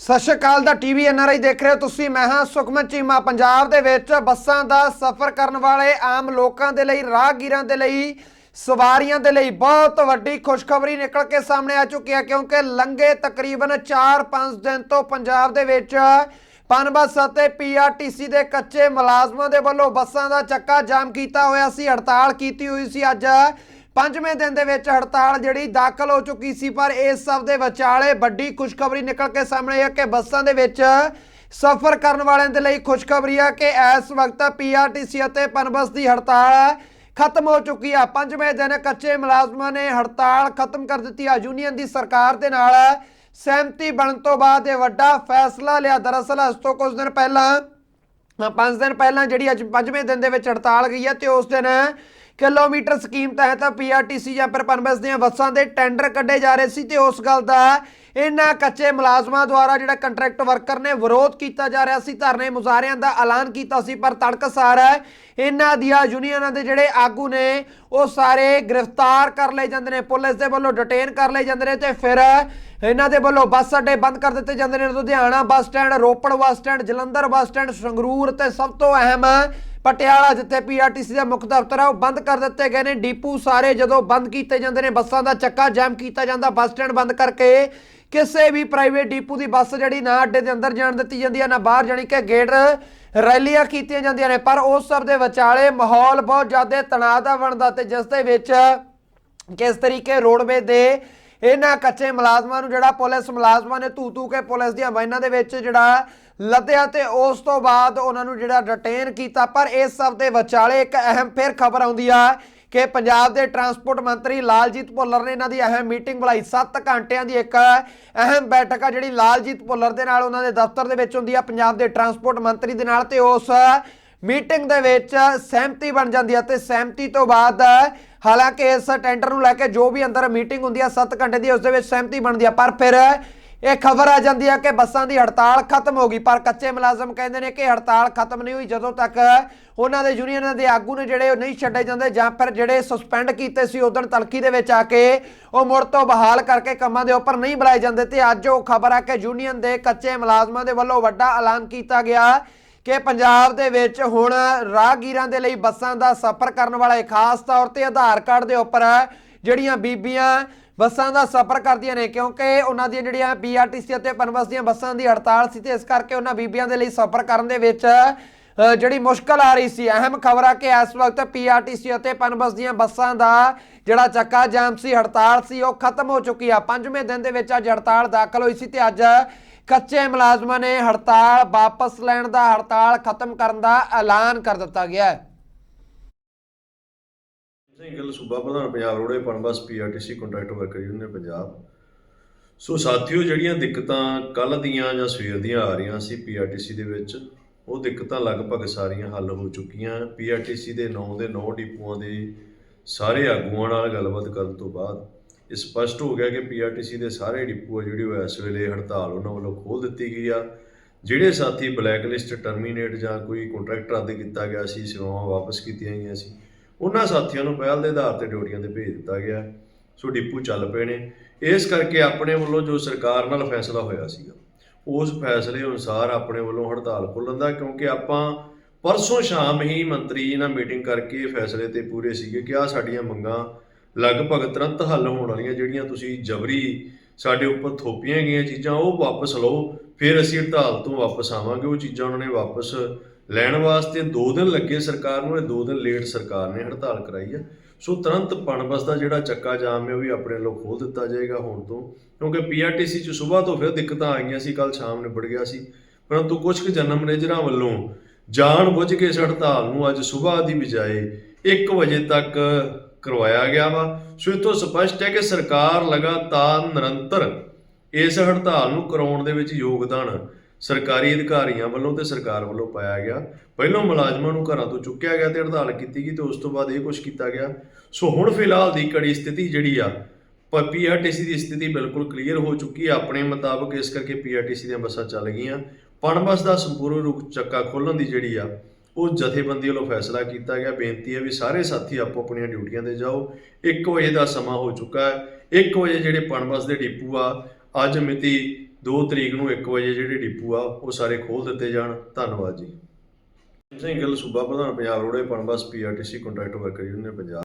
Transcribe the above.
ਸਤਿ ਸ਼੍ਰੀ ਅਕਾਲ ਦਾ TV NRI ਦੇਖ ਰਹੇ ਹੋ ਤੁਸੀਂ। ਮੈਂ ਹਾਂ ਸੁਖਮਨ ਚੀਮਾ। ਪੰਜਾਬ ਦੇ ਵਿੱਚ ਬੱਸਾਂ ਦਾ ਸਫ਼ਰ ਕਰਨ ਵਾਲੇ ਆਮ ਲੋਕਾਂ ਦੇ ਲਈ, ਰਾਹਗੀਰਾਂ ਦੇ ਲਈ, ਸਵਾਰੀਆਂ ਦੇ ਲਈ ਬਹੁਤ ਵੱਡੀ ਖੁਸ਼ਖਬਰੀ ਨਿਕਲ ਕੇ ਸਾਹਮਣੇ ਆ ਚੁੱਕੀ ਹੈ, ਕਿਉਂਕਿ ਲੰਘੇ ਤਕਰੀਬਨ 4-5 ਦਿਨ ਤੋਂ ਪੰਜਾਬ ਦੇ ਵਿੱਚ ਪਨਬਸ ਅਤੇ ਪੀਆਰਟੀਸੀ ਦੇ ਕੱਚੇ ਮੁਲਾਜ਼ਮਾਂ ਦੇ ਵੱਲੋਂ ਬੱਸਾਂ ਦਾ ਚੱਕਾ ਜਾਮ ਕੀਤਾ ਹੋਇਆ ਸੀ, ਹੜਤਾਲ ਕੀਤੀ ਹੋਈ ਸੀ ਅੱਜ। ਪੰਜਵੇਂ ਦਿਨ ਦੇ ਵਿੱਚ ਹੜਤਾਲ ਜਿਹੜੀ ਦਾਖਲ ਹੋ ਚੁੱਕੀ ਸੀ ਪਰ ਇਸ ਸਭ ਦੇ ਵਿਚਾਲੇ ਵੱਡੀ ਖੁਸ਼ਖਬਰੀ ਨਿਕਲ ਕੇ ਸਾਹਮਣੇ ਆ ਕਿ ਬੱਸਾਂ ਦੇ ਵਿੱਚ ਸਫ਼ਰ ਕਰਨ ਵਾਲਿਆਂ ਦੇ ਲਈ ਖੁਸ਼ਖਬਰੀ ਆ ਕਿ ਇਸ ਵਕਤ ਪੀਆਰਟੀਸੀ ਅਤੇ ਪਨਬਸ ਦੀ ਹੜਤਾਲ ਖਤਮ ਹੋ ਚੁੱਕੀ ਆ। ਪੰਜਵੇਂ ਦਿਨ ਕੱਚੇ ਮੁਲਾਜ਼ਮਾਂ ਨੇ ਹੜਤਾਲ ਖਤਮ ਕਰ ਦਿੱਤੀ ਆ। ਯੂਨੀਅਨ ਦੀ ਸਰਕਾਰ ਦੇ ਨਾਲ ਸਹਿਮਤੀ ਬਣਨ ਤੋਂ ਬਾਅਦ ਇਹ ਵੱਡਾ ਫੈਸਲਾ ਲਿਆ। ਦਰਅਸਲ ਇਸ ਤੋਂ ਕੁਝ ਦਿਨ ਪਹਿਲਾਂ ਅ, ਪੰਜ ਦਿਨ ਪਹਿਲਾਂ ਜਿਹੜੀ ਅੱਜ ਪੰਜਵੇਂ ਦਿਨ ਦੇ ਵਿੱਚ ਹੜਤਾਲ ਗਈ ਹੈ ਤੇ ਉਸ ਦਿਨ ਕਿਲੋਮੀਟਰ ਸਕੀਮ ਤਹਿਤ ਪੀਆਰਟੀਸੀ ਜਾਂ ਫਿਰ ਪਨਬਸ ਦੀਆਂ ਬੱਸਾਂ ਦੇ ਟੈਂਡਰ ਕੱਢੇ ਜਾ ਰਹੇ ਸੀ ਤੇ ਉਸ ਗੱਲ ਦਾ ਇਹਨਾਂ ਕੱਚੇ ਮੁਲਾਜ਼ਮਾਂ ਦੁਆਰਾ ਜਿਹੜਾ ਕੰਟਰੈਕਟ ਵਰਕਰ ਨੇ ਵਿਰੋਧ ਕੀਤਾ ਜਾ ਰਿਹਾ ਸੀ, ਧਰਨੇ ਮੁਜ਼ਾਹਰਿਆਂ ਦਾ ਐਲਾਨ ਕੀਤਾ ਸੀ, ਪਰ ਤੜਕਸਾਰ ਇਹਨਾਂ ਦੀਆਂ ਯੂਨੀਅਨਾਂ ਦੇ ਜਿਹੜੇ ਆਗੂ ਨੇ, ਉਹ ਸਾਰੇ ਗ੍ਰਿਫਤਾਰ ਕਰ ਲਏ ਜਾਂਦੇ ਨੇ, ਪੁਲਿਸ ਦੇ ਵੱਲੋਂ ਡਿਟੇਨ ਕਰ ਲਏ ਜਾਂਦੇ ਨੇ ਤੇ ਫਿਰ ਇਹਨਾਂ ਦੇ ਵੱਲੋਂ ਬੱਸ ਅੱਡੇ ਬੰਦ ਕਰ ਦਿੱਤੇ ਜਾਂਦੇ ਨੇ Ludhiana bus stand, Ropar bus stand, Jalandhar bus stand, Sangrur ਤੇ ਸਭ ਤੋਂ ਅਹਿਮ ਪਟਿਆਲਾ ਜਿੱਥੇ ਪੀਆਰਟੀਸੀ ਦਾ ਮੁੱਖ ਦਫ਼ਤਰ ਹੈ ਉਹ ਬੰਦ ਕਰ ਦਿੱਤੇ ਗਏ ਨੇ। ਡੀਪੂ ਸਾਰੇ ਜਦੋਂ ਬੰਦ ਕੀਤੇ ਜਾਂਦੇ ਨੇ, ਬੱਸਾਂ ਦਾ ਚੱਕਾ ਜਾਮ ਕੀਤਾ ਜਾਂਦਾ, ਬੱਸ ਸਟੈਂਡ ਬੰਦ ਕਰਕੇ ਕਿਸੇ ਵੀ ਪ੍ਰਾਈਵੇਟ ਡੀਪੂ ਦੀ ਬੱਸ ਜਿਹੜੀ ਨਾ ਅੱਡੇ ਦੇ ਅੰਦਰ ਜਾਣ ਦਿੱਤੀ ਜਾਂਦੀ ਹੈ ਨਾ ਬਾਹਰ, ਜਾਣੀ ਕਿ ਗੇਟ ਰੈਲੀਆਂ ਕੀਤੀਆਂ ਜਾਂਦੀਆਂ ਨੇ। ਪਰ ਉਸ ਸਭ ਦੇ ਵਿਚਾਲੇ ਮਾਹੌਲ ਬਹੁਤ ਜ਼ਿਆਦਾ ਤਣਾਅ ਦਾ ਬਣਦਾ ਤੇ ਜਿਸ ਦੇ ਵਿੱਚ ਕਿਸ ਤਰੀਕੇ ਰੋਡਵੇ ਦੇ ਇਹਨਾਂ ਕੱਚੇ ਮੁਲਾਜ਼ਮਾਂ ਨੂੰ ਜਿਹੜਾ ਪੁਲਿਸ ਮੁਲਾਜ਼ਮਾਂ ਨੇ ਧੂ ਧੂ ਕੇ ਪੁਲਿਸ ਦੀਆਂ ਵਾਈਨਾਂ ਦੇ ਵਿੱਚ ਜਿਹੜਾ ਲੱਦਿਆ ਤੇ ਉਸ ਤੋਂ ਬਾਅਦ ਉਹਨਾਂ ਨੂੰ ਜਿਹੜਾ ਡਿਟੇਨ ਕੀਤਾ, ਪਰ ਇਸ ਸਭ ਦੇ ਵਿਚਾਲੇ ਇੱਕ ਅਹਿਮ ਫਿਰ ਖਬਰ ਆਉਂਦੀ ਆ ਕਿ ਪੰਜਾਬ ਦੇ ਟਰਾਂਸਪੋਰਟ ਮੰਤਰੀ ਲਾਲਜੀਤ ਭੁੱਲਰ ਨੇ ਇਹਨਾਂ ਦੀ ਅਹਿਮ ਮੀਟਿੰਗ ਬੁਲਾਈ। 7 ਘੰਟਿਆਂ ਦੀ ਇੱਕ ਅਹਿਮ ਬੈਠਕ ਆ ਜਿਹੜੀ ਲਾਲਜੀਤ ਭੁੱਲਰ ਦੇ ਨਾਲ ਉਹਨਾਂ ਦੇ ਦਫ਼ਤਰ ਦੇ ਵਿੱਚ ਹੁੰਦੀ ਆ, ਪੰਜਾਬ ਦੇ ਟਰਾਂਸਪੋਰਟ ਮੰਤਰੀ ਦੇ ਨਾਲ ਤੇ ਉਸ ਮੀਟਿੰਗ ਦੇ ਵਿੱਚ ਸਹਿਮਤੀ ਬਣ ਜਾਂਦੀ ਹੈ ਤੇ ਸਹਿਮਤੀ ਤੋਂ ਬਾਅਦ ਹਾਲਾਂਕਿ ਇਸ ਟੈਂਡਰ ਨੂੰ ਲੈ ਕੇ ਜੋ ਵੀ ਅੰਦਰ ਮੀਟਿੰਗ ਹੁੰਦੀ ਹੈ 7 ਘੰਟੇ ਦੀ ਉਸ ਦੇ ਵਿੱਚ ਸਹਿਮਤੀ ਬਣਦੀ ਹੈ ਪਰ ਫਿਰ ਇਹ ਖਬਰ ਆ ਜਾਂਦੀ ਹੈ ਕਿ ਬੱਸਾਂ ਦੀ ਹੜਤਾਲ ਖਤਮ ਹੋ ਗਈ, ਪਰ ਕੱਚੇ ਮੁਲਾਜ਼ਮ ਕਹਿੰਦੇ ਨੇ ਕਿ ਹੜਤਾਲ ਖਤਮ ਨਹੀਂ ਹੋਈ ਜਦੋਂ ਤੱਕ ਉਹਨਾਂ ਦੇ ਯੂਨੀਅਨਾਂ ਦੇ ਆਗੂ ਨੇ ਜਿਹੜੇ ਉਹ ਨਹੀਂ ਛੱਡੇ ਜਾਂਦੇ ਜਾਂ ਫਿਰ ਜਿਹੜੇ ਸਸਪੈਂਡ ਕੀਤੇ ਸੀ, ਉਦੋਂ ਤਲਖੀ ਦੇ ਵਿੱਚ ਆ ਕੇ ਉਹ ਮੁੜ ਤੋਂ ਬਹਾਲ ਕਰਕੇ ਕੰਮਾਂ ਦੇ ਉੱਪਰ ਨਹੀਂ ਬੁਲਾਏ ਜਾਂਦੇ ਤੇ ਅੱਜ ਉਹ ਖਬਰ ਆ ਕਿ ਯੂਨੀਅਨ ਦੇ ਕੱਚੇ ਮੁਲਾਜ਼ਮਾਂ ਦੇ ਵੱਲੋਂ ਵੱਡਾ ਐਲਾਨ ਕੀਤਾ ਗਿਆ ਕਿ ਪੰਜਾਬ ਦੇ ਵਿੱਚ ਹੁਣ ਰਾਹਗੀਰਾਂ ਦੇ ਲਈ ਬੱਸਾਂ ਦਾ ਸਫ਼ਰ ਕਰਨ ਵਾਲੇ ਖਾਸ ਤੌਰ ਤੇ ਆਧਾਰ ਕਾਰਡ ਦੇ ਉੱਪਰ ਜਿਹੜੀਆਂ ਬੀਬੀਆਂ ਬੱਸਾਂ ਦਾ ਸਫ਼ਰ ਕਰਦੀਆਂ ਨੇ, ਕਿਉਂਕਿ ਉਹਨਾਂ ਦੀਆਂ ਜਿਹੜੀਆਂ ਪੀਆਰਟੀਸੀ ਅਤੇ ਪਨਬਸ ਦੀਆਂ ਬੱਸਾਂ ਦੀ ਹੜਤਾਲ ਸੀ ਤੇ ਇਸ ਕਰਕੇ ਉਹਨਾਂ ਬੀਬੀਆਂ ਦੇ ਲਈ ਸਫ਼ਰ ਕਰਨ ਦੇ ਵਿੱਚ ਜਿਹੜੀ ਮੁਸ਼ਕਲ ਆ ਰਹੀ ਸੀ। ਅਹਿਮ ਖਬਰ ਆ ਕਿ ਇਸ ਵਕਤ ਪੀਆਰਟੀਸੀ ਅਤੇ ਪਨਬਸ ਦੀਆਂ ਬੱਸਾਂ ਦਾ ਜਿਹੜਾ ਚੱਕਾ ਜਾਮ ਸੀ, ਹੜਤਾਲ ਸੀ, ਉਹ ਖਤਮ ਹੋ ਚੁੱਕੀ ਆ। ਪੰਜਵੇਂ ਦਿਨ ਦੇ ਵਿੱਚ ਅੱਜ ਹੜਤਾਲ ਦਾਖਲ ਹੋਈ ਸੀ ਤੇ ਅੱਜ ਕੱਚੇ ਮੁਲਾਜ਼ਮਾਂ ਨੇ ਹੜਤਾਲ ਵਾਪਸ ਲੈਣ ਦਾ ਹੜਤਾਲ ਖਤਮ ਕਰਨ ਦਾ ਐਲਾਨ ਕਰ ਦਿੱਤਾ ਗਿਆ ਹੈ। ਸਿੰਘ ਗਿੱਲ ਸੂਬਾ ਪ੍ਰਧਾਨ Punjab roadway Punbus PRTC contract worker union Punjab. So ਸਾਥੀਓ, ਜਿਹੜੀਆਂ ਦਿੱਕਤਾਂ ਕੱਲ ਦੀਆਂ ਜਾਂ ਸਵੇਰ ਦੀਆਂ ਆ ਰਹੀਆਂ ਸੀ ਪੀਆਰਟੀਸੀ ਦੇ ਵਿੱਚ, ਉਹ ਦਿੱਕਤਾਂ ਲਗਭਗ ਸਾਰੀਆਂ ਹੱਲ ਹੋ ਚੁੱਕੀਆਂ। ਪੀਆਰਟੀਸੀ ਦੇ 9 ਦੇ 9 ਡਿਪੂਆਂ ਦੇ ਸਾਰੇ ਆਗੂਆਂ ਨਾਲ ਗੱਲਬਾਤ ਕਰਨ ਤੋਂ ਬਾਅਦ, ਇਹ ਸਪਸ਼ਟ ਹੋ ਗਿਆ ਕਿ ਪੀਆਰਟੀਸੀ ਦੇ ਸਾਰੇ ਡਿਪੂ ਆ ਜਿਹੜੀ ਉਹ ਇਸ ਵੇਲੇ ਹੜਤਾਲ ਉਹਨਾਂ ਵੱਲੋਂ ਖੋਲ ਦਿੱਤੀ ਗਈ ਆ। ਜਿਹੜੇ ਸਾਥੀ ਬਲੈਕ ਲਿਸਟ ਟਰਮੀਨੇਟ ਜਾਂ ਕੋਈ ਕੰਟਰੈਕਟ ਰੱਦ ਕੀਤਾ ਗਿਆ ਸੀ, ਸੇਵਾਵਾਂ ਵਾਪਸ ਕੀਤੀਆਂ ਗਈਆਂ ਸੀ ਉਹਨਾਂ ਸਾਥੀਆਂ ਨੂੰ ਪਹਿਲ ਦੇ ਆਧਾਰ ਤੇ ਡਿਊਟੀਆਂ ਤੇ ਭੇਜ ਦਿੱਤਾ ਗਿਆ। ਸੋ ਡਿਪੂ ਚੱਲ ਪਏ ਨੇ। ਇਸ ਕਰਕੇ ਆਪਣੇ ਵੱਲੋਂ ਜੋ ਸਰਕਾਰ ਨਾਲ ਫੈਸਲਾ ਹੋਇਆ ਸੀਗਾ, ਉਸ ਫੈਸਲੇ ਅਨੁਸਾਰ ਆਪਣੇ ਵੱਲੋਂ ਹੜਤਾਲ ਖੋਲ੍ਹਣ ਦਾ, ਕਿਉਂਕਿ ਆਪਾਂ ਪਰਸੋਂ ਸ਼ਾਮ ਹੀ ਮੰਤਰੀ ਜੀ ਨਾਲ ਮੀਟਿੰਗ ਕਰਕੇ ਫੈਸਲੇ ਤੇ ਪੂਰੇ ਸੀਗੇ ਕਿ ਆ ਸਾਡੀਆਂ ਮੰਗਾਂ ਲਗਭਗ ਤੁਰੰਤ ਹੱਲ ਹੋਣ ਵਾਲੀਆਂ, ਜਿਹੜੀਆਂ ਤੁਸੀਂ ਜਬਰੀ ਸਾਡੇ ਉੱਪਰ ਥੋਪੀਆਂ ਗਈਆਂ ਚੀਜ਼ਾਂ, ਉਹ ਵਾਪਸ ਲਓ। ਫਿਰ ਅਸੀਂ ਹੜਤਾਲ ਤੋਂ ਵਾਪਸ ਆਵਾਂਗੇ, ਉਹ ਚੀਜ਼ਾਂ ਉਹਨਾਂ ਨੇ ਵਾਪਸ ਲੈਣ ਵਾਸਤੇ 2 ਦਿਨ ਲੱਗੇ ਸਰਕਾਰ ਨੂੰ, ਇਹ 2 ਦਿਨ ਲੇਟ ਸਰਕਾਰ ਨੇ ਹੜਤਾਲ ਕਰਾਈ ਹੈ ਸੋ ਤੁਰੰਤ ਪਣਬਸ ਦਾ ਜਿਹੜਾ ਚੱਕਾ ਜਾਮ ਹੈ ਉਹ ਵੀ ਆਪਣੇ ਵੱਲੋਂ ਖੋਲ ਦਿੱਤਾ ਜਾਏਗਾ ਹੁਣ ਤੋਂ। ਕਿਉਂਕਿ ਪੀਆਰਟੀਸੀ ਚ ਸਵੇਰ ਤੋਂ ਫਿਰ ਦਿੱਕਤਾਂ ਆਈਆਂ ਸੀ ਕੱਲ ਸ਼ਾਮ ਨਿਬੜ ਗਿਆ ਸੀ। ਪਰੰਤੂ ਕੁਝ ਕੁ ਜਨਮ ਮੈਨੇਜਰਾਂ ਵੱਲੋਂ ਜਾਣ ਬੁੱਝ ਕੇ ਇਸ ਹੜਤਾਲ ਨੂੰ ਅੱਜ ਸਵੇਰ ਦੀ ਬਜਾਏ 1 ਵਜੇ ਤੱਕ ਕਰਵਾਇਆ ਗਿਆ ਵਾ। ਸੋ ਇਹ ਤੋਂ ਸਪਸ਼ਟ ਹੈ ਕਿ ਸਰਕਾਰ ਲਗਾਤਾਰ ਨਿਰੰਤਰ ਇਸ ਹੜਤਾਲ ਨੂੰ ਕਰਾਉਣ ਦੇ ਵਿੱਚ ਯੋਗਦਾਨ ਸਰਕਾਰੀ ਅਧਿਕਾਰੀਆਂ ਵੱਲੋਂ ਤੇ ਸਰਕਾਰ ਵੱਲੋਂ ਪਾਇਆ ਗਿਆ। ਪਹਿਲਾਂ ਮੁਲਾਜ਼ਮਾਂ ਨੂੰ ਘਰਾਂ ਤੋਂ ਚੁੱਕਿਆ ਗਿਆ ਤੇ ਹੜਤਾਲ ਕੀਤੀ ਗਈ ਤੇ ਉਸ ਤੋਂ ਬਾਅਦ ਇਹ ਕੁਝ ਕੀਤਾ ਗਿਆ। ਸੋ ਹੁਣ ਫਿਲਹਾਲ ਦੀ ਕੜੀ ਸਥਿਤੀ ਜਿਹੜੀ ਆ ਪੀਆਰਟੀਸੀ ਦੀ ਸਥਿਤੀ ਬਿਲਕੁਲ ਕਲੀਅਰ ਹੋ ਚੁੱਕੀ ਹੈ ਆਪਣੇ ਮੁਤਾਬਕ ਇਸ ਕਰਕੇ ਪੀਆਰਟੀਸੀ ਦੀਆਂ ਬੱਸਾਂ ਚੱਲ ਗਈਆਂ। ਪਣਬਸ ਦਾ ਸੰਪੂਰਨ ਰੂਪ ਚੱਕਾ ਖੋਲਣ ਦੀ ਜਿਹੜੀ ਆ, ਉਹ ਜਥੇਬੰਦੀ ਵੱਲੋਂ ਫੈਸਲਾ ਕੀਤਾ ਗਿਆ। ਬੇਨਤੀ ਹੈ ਵੀ ਸਾਰੇ ਸਾਥੀ ਆਪੋ ਆਪਣੀਆਂ ਡਿਊਟੀਆਂ ਤੇ ਜਾਓ। 1 ਵਜੇ ਦਾ ਸਮਾਂ ਹੋ ਚੁੱਕਾ ਹੈ। 1 ਵਜੇ ਜਿਹੜੇ ਪਣਬਸ ਦੇ ਡਿਪੂ ਆ ਅੱਜ ਮਿਤੀ 2 ਤਰੀਕ ਨੂੰ 1 ਵਜੇ ਜਿਹੜੇ ਡਿਪੂ ਆ, ਉਹ ਸਾਰੇ ਖੋਲ ਦਿੱਤੇ ਜਾਣ। ਧੰਨਵਾਦ ਜੀ। ਸਿੰਘ ਗਿੱਲ, ਸੂਬਾ ਪ੍ਰਧਾਨ, Punjab roadway Punbus PRTC contract worker union Punjab.